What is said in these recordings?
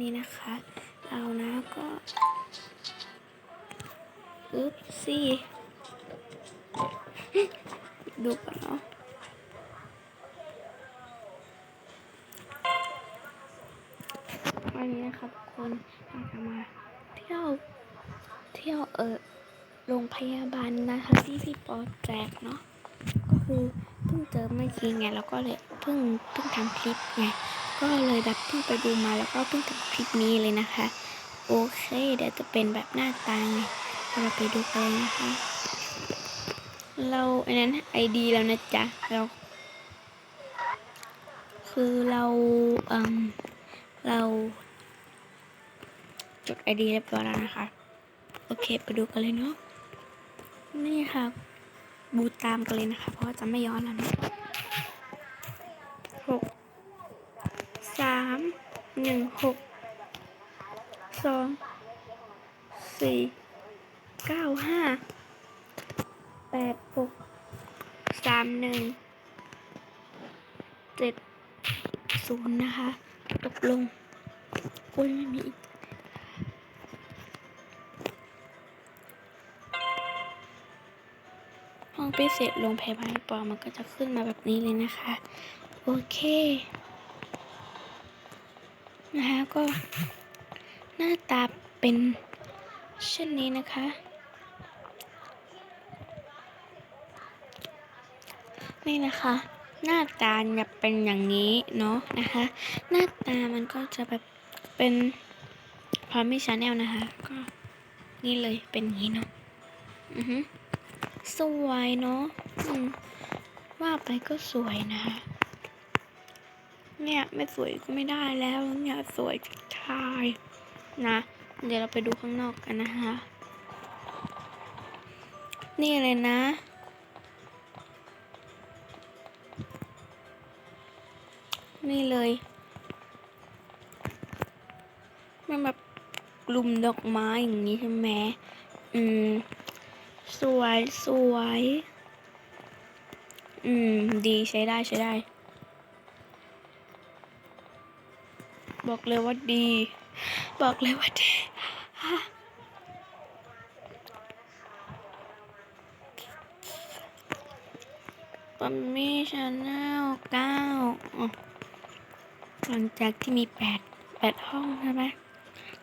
นี้นะคะ เรานะก็อึ๊บสิดูก่อนเนาะวันนี้นะคะทุกคนเราจะมาเที่ยวเที่ยวเออโรงพยาบาลนะคะที่พี่ปอแจกเนาะก็คือเพิ่งเจอเมื่อกี้ไงแล้วก็เลยเพิ่งเพิ่งทำคลิปไง ก็เลยแบบเพิ่งไปดูมาแล้วก็เพิ่งทำคลิปนี้เลยนะคะ โอเค เดี๋ยวจะเป็นแบบหน้าตาไงเราไปดูกันเลยนะคะ เราอันนั้นไอดีแล้วนะจ๊ะเราคือเราเอ่มเรา จดไอดีเรียบร้อยแล้วนะคะ โอเคไปดูกันเลยเนาะนี่ค่ะบูตามกันเลยนะคะ เพราะว่าจะไม่ย้อนแล้วนะหก สาม หนึ่งหกสองสี่เก้าห้าแปดหกสามหนึ่งเจ็ดศูนย์นะคะ ตกลงโอ้ยไม่มีอีกห้องพิเศษโรงพยาบาลปอมันก็จะขึ้นมาแบบนี้เลยนะคะ โอเค นะคะก็หน้าตาเป็นเช่นนี้นะคะ นี่นะคะ หน้าตาจะเป็นอย่างนี้เนาะนะคะ หน้าตามันก็จะแบบเป็นพามิชาแนลนะคะ ก็นี่เลยเป็นอย่างนี้เนาะอือฮึสวยเนาะว่าไปก็สวยนะคะ เนี่ยไม่สวยก็ไม่ได้แล้วเนี่ยสวยชายนะ เดี๋ยวเราไปดูข้างนอกกันนะคะ นี่เลยนะ นี่เลยมันแบบกลุ่มดอกไม้อย่างนี้ใช่ไหมอืม สวยสวย อืม ดีใช้ได้ใช้ได้ บอกเลยว่าดี บอกเลยว่าดีฮะปัมมี่ชาแนลเก้าหลังจากที่มีแปดแปดห้องใช่ไหม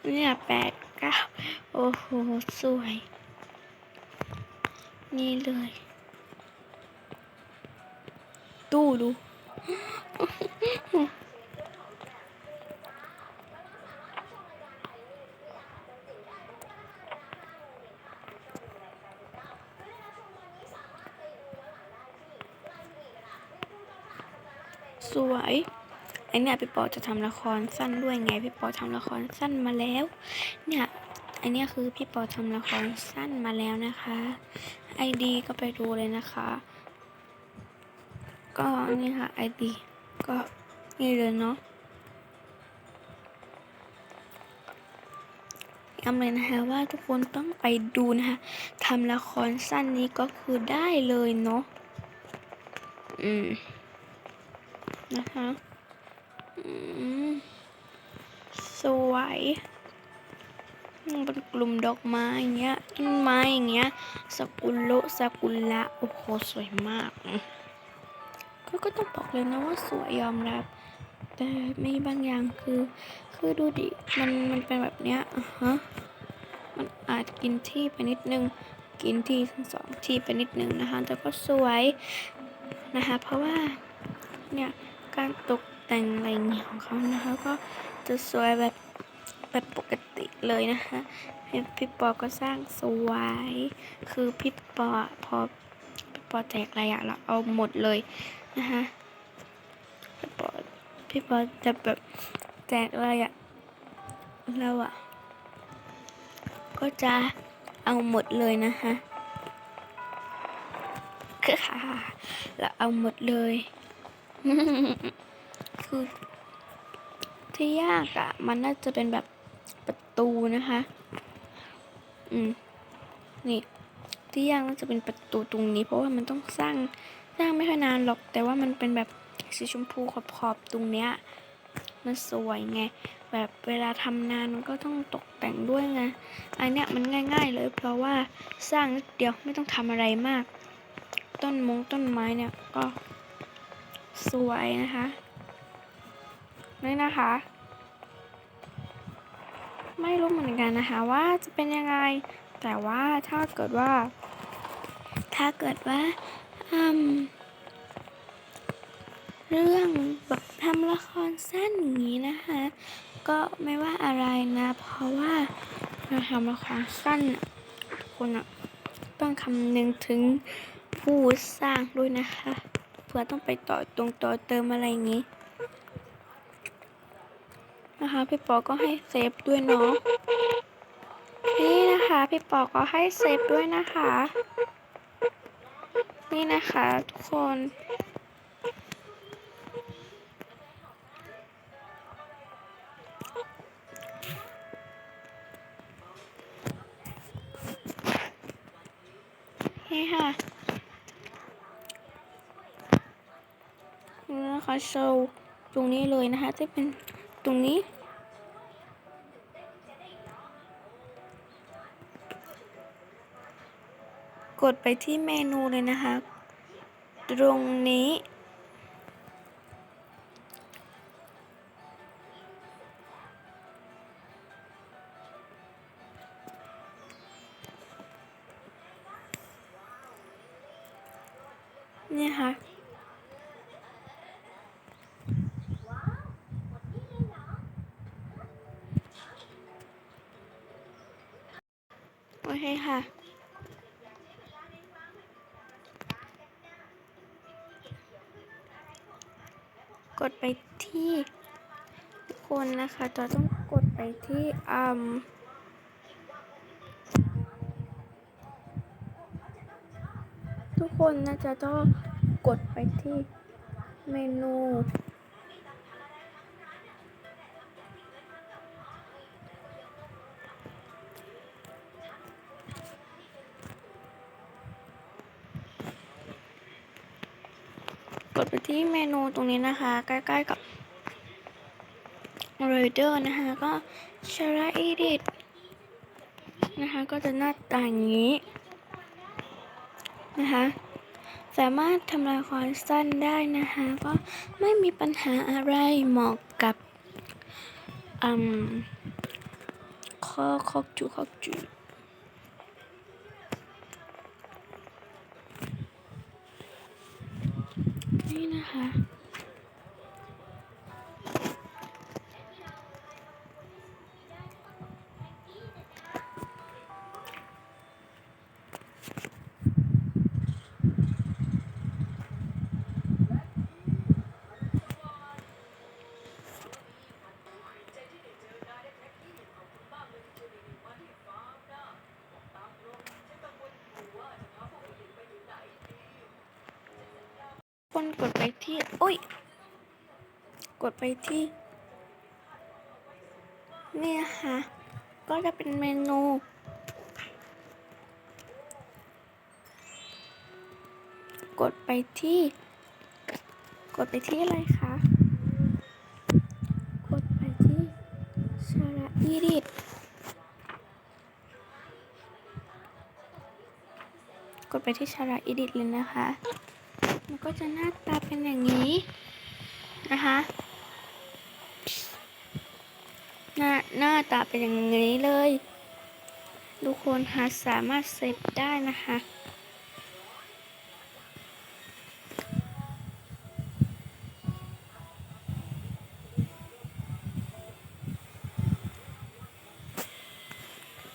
เนี่ยแปดเก้าโอ้โห สวย นี่เลย ตู้ดู สวยไอเนี่ยพี่ปอจะทำละครสั้นด้วยไงพี่ปอทำละครสั้นมาแล้ว เนี่ยไอเนี่ยคือพี่ปอทำละครสั้นมาแล้วนะคะไอดีก็ไปดูเลยนะคะ ก็นี่ค่ะไอดีก็นี่เลยเนาะย้ำเลยนะคะว่าทุกคนต้องไปดูนะคะทำละครสั้นนี้ก็คือได้เลยเนาะอืม นะคะอืมสวยเป็นกลุ่มดอกไม้อย่างเงี้ยต้นไม้อย่างเงี้ยสกุลโลสกุลละโอ้โหสวยมากก็ก็ต้องบอกเลยนะว่าสวยยอมรับ แต่มีบางอย่างคือ คือดูดิมันมันเป็นแบบเนี้ยอะฮะมันอาจกินที่ไปนิดนึง กินที่ทั้งสองที่ไปนิดนึงนะคะแต่ก็สวยนะคะเพราะว่าเนี่ย การตกแต่งอะไรเงี้ยของเขานะคะ ก็จะสวยแบบแบบปกติเลยนะคะพี่ปอก็สร้างสวย คือพี่ปอพอพี่ปอแจกอะไรอะเราเอาหมดเลยนะคะพี่ปอพี่ปอจะแบบแจกอะไรอะเราอะก็จะเอาหมดเลยนะคะค่ะเราเอาหมดเลย คือที่ยากอะ่ะ มันน่าจะเป็นแบบประตูนะคะ อืม นี่ ที่ยากน่าจะเป็นประตูตรงนี้ เพราะว่ามันต้องสร้างสร้างไม่ค่อยนานหรอก แต่ว่ามันเป็นแบบสีชมพูขอบๆตรงเนี้ย มันสวยไง แบบเวลาทำนานมันก็ต้องตกแต่งด้วยไง อันเนี้ยมันง่าย ๆ เลย เพราะว่าสร้างนิดเดียวไม่ต้องทำอะไรมาก ต้นมงต้นไม้เนี่ยก็ สวยนะคะนี่นะคะ ไม่รู้เหมือนกันนะคะว่าจะเป็นยังไง แต่ว่าถ้าเกิดว่า ถ้าเกิดว่าอืมเรื่องแบบทำละครสั้นอย่างนี้นะคะ ก็ไม่ว่าอะไรนะ เพราะว่าเราทำละครสั้นคนอะต้องคำนึงถึงผู้สร้างด้วยนะคะ เพื่อต้องไปต่อตรงต่อเติมอะไรอย่างนี้ นะคะพี่ปอก็ให้เซฟด้วยเนาะนี่นะคะพี่ปอก็ให้เซฟด้วยนะคะ นี่นะคะทุกคนนี่ค่ะ นี่นะคะโชว์ตรงนี้เลยนะคะจะเป็นตรงนี้กดไปที่เมนูเลยนะคะ ตรงนี้เนี่ยค่ะ โอเคค่ะกดไปที่ทุกคนนะคะจะต้องกดไปที่อืมทุกคนน่าจะต้องกดไปที่เมนู กดไปที่เมนูตรงนี้นะคะ ใกล้ๆกับ r a d e r นะคะ ก็ชาราอีดิตนะคะ ก็จะหน้าตาอย่างนี้ นะคะ สามารถทำลายความสั้นได้นะคะ ก็ไม่มีปัญหาอะไรเหมาะกับอืมข้อคอกจูคอกจู นี่นะคะ คนกดไปที่อุ้ย กดไปที่ เนี่ยค่ะ ก็จะเป็นเมนูกดไปที่ กดไปที่อะไรคะ กดไปที่ชาระอีดิตกดไปที่ชาระอีดิตเลยนะคะ มันก็จะหน้าตาเป็นอย่างนี้นะคะหน้าหน้าตาเป็นอย่างนี้เลยทุกคนหาสามารถเซฟได้นะคะ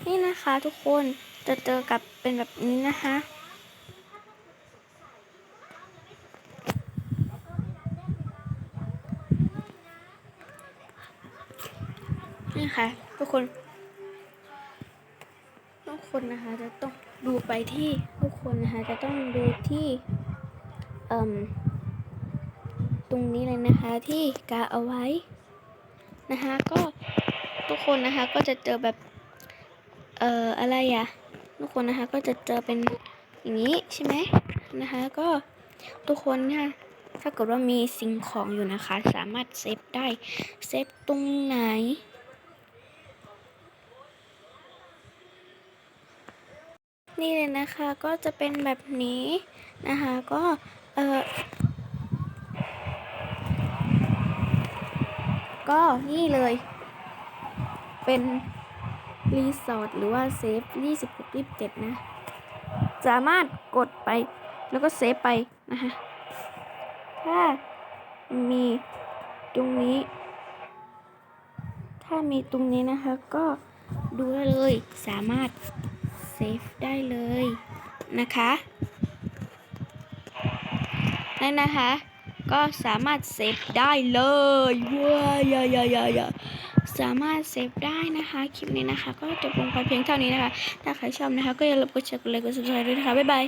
นี่นะคะทุกคนจะเจอกับเป็นแบบนี้นะคะ นี่ค่ะ ทุกคน ทุกคนนะคะจะต้องดูไปที่ทุกคนนะคะจะต้องดูที่เอ่มตรงนี้เลยนะคะที่กาเอาไว้นะคะก็ทุกคนนะคะก็จะเจอแบบเอ่ออะไรอะทุกคนนะคะก็จะเจอเป็นอย่างนี้ใช่ไหมนะคะก็ทุกคนเนี่ยถ้าเกิดว่ามีสิ่งของอยู่นะคะ สามารถเซฟได้ เซฟตรงไหน นี่เลยนะคะก็จะเป็นแบบนี้นะคะก็เออก็นี่เลย เป็นรีสอร์ทหรือว่าเซฟ26 27 นะ สามารถกดไปแล้วก็เซฟไปนะคะถ้ามีตรงนี้ ถ้ามีตรงนี้นะคะก็ดูได้เลยสามารถ ฟได้เลยนะคะนั่นนะคะ ก็สามารถเซฟได้เลยว้ายายายายาสามารถเซฟได้นะคะ คลิปนี้นะคะ ก็จบลงไปเพียงเท่านี้นะคะ ถ้าใครชอบนะคะ ก็อย่าลืมกดแชร์กดไลค์กดซับสไครต์ด้วยนะคะ บ๊ายบาย